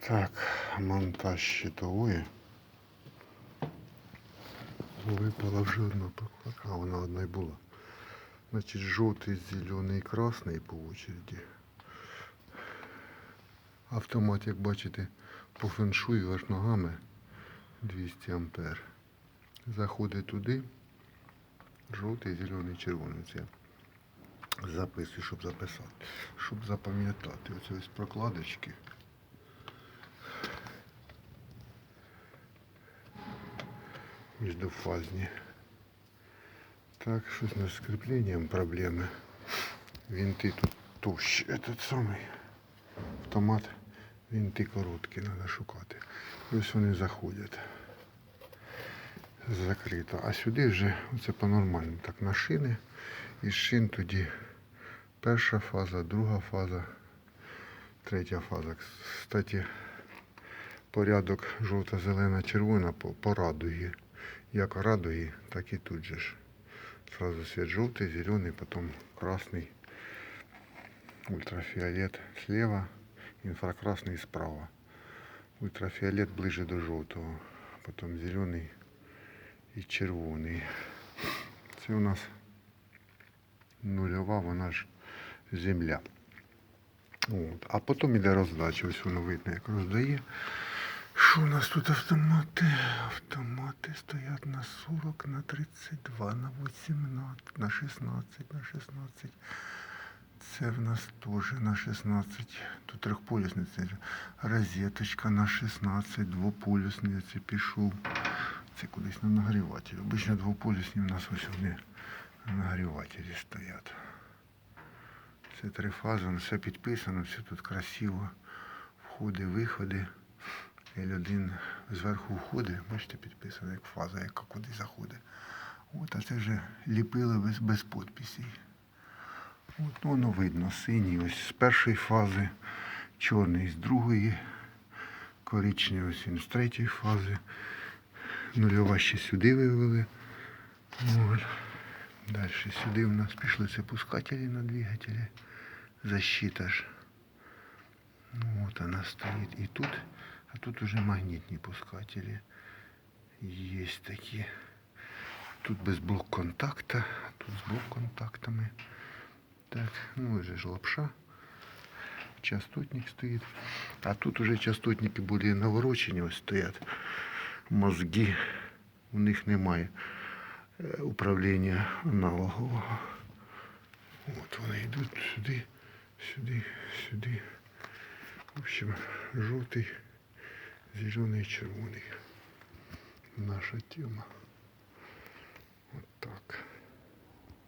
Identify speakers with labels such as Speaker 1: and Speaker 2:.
Speaker 1: Так, монтаж щитової. Випала вже одна прокладка, а вона одна й була. Значить, жовтий, зелений, красний по очереді. Автомат, як бачите, по феншую аж ногами 200 ампер. Заходить туди. Жовтий, зелений, червоний. Це записую, щоб записати. Щоб запам'ятати. Оце ось прокладочки. Міждофазні. Так, щось з скріпленням проблеми. Винти тут товщі. Этот самий автомат. Винти короткі, треба шукати. Ось вони заходять. Закрито. А сюди вже оце по-нормальному. Так, на шини. І шин тоді перша фаза, друга фаза, третя фаза. Кстати, порядок жовта-зелена, червона по, по радугі. Як радуги, так і тут же ж. Сразу свет желтый, зеленый, потом красный, ультрафиолет слева, инфракрасный справа. Ультрафиолет ближе до жовтого, потом зелений і червоний. Це у нас нульова, вона ж земля. От. А потім іде роздача. Ось воно видно, як роздає. Що у нас тут автомати? Автомати стоять на 40, на 32, на 18, на 16, на 16. Це в нас теж на 16. Тут ж розеточка на 16, двополюсний пішов. Це кудись на нагріватель. Обично двополюсні в нас ось вони на нагрівателі стоять. Це три фази, ну, все підписано, все тут красиво. Входи, виходи. L1 зверху входить, бачите, підписано як фаза, яка куди заходить. От, а це вже ліпили без, без підписей. От воно видно, синій ось з першої фази, чорний з другої, коричневий ось він з третьої фази. Нульова ще сюди вивели. От. Далі сюди у нас пішли це пускателі на двигателі. Защита ж. Ну, Вот она стоит и тут, а тут уже магнитные пускатели. Есть такие. Тут без блок контакта, тут с блок контактами. Так, ну уже ж лапша. Частотник стоит. А тут уже частотники более наворочені ось стоять. Мозги. У них немає е, управління аналогового. От вони йдуть сюди, сюди, сюди. В общем, жовтий, Зеленый и червоный. Наша тема. Вот так.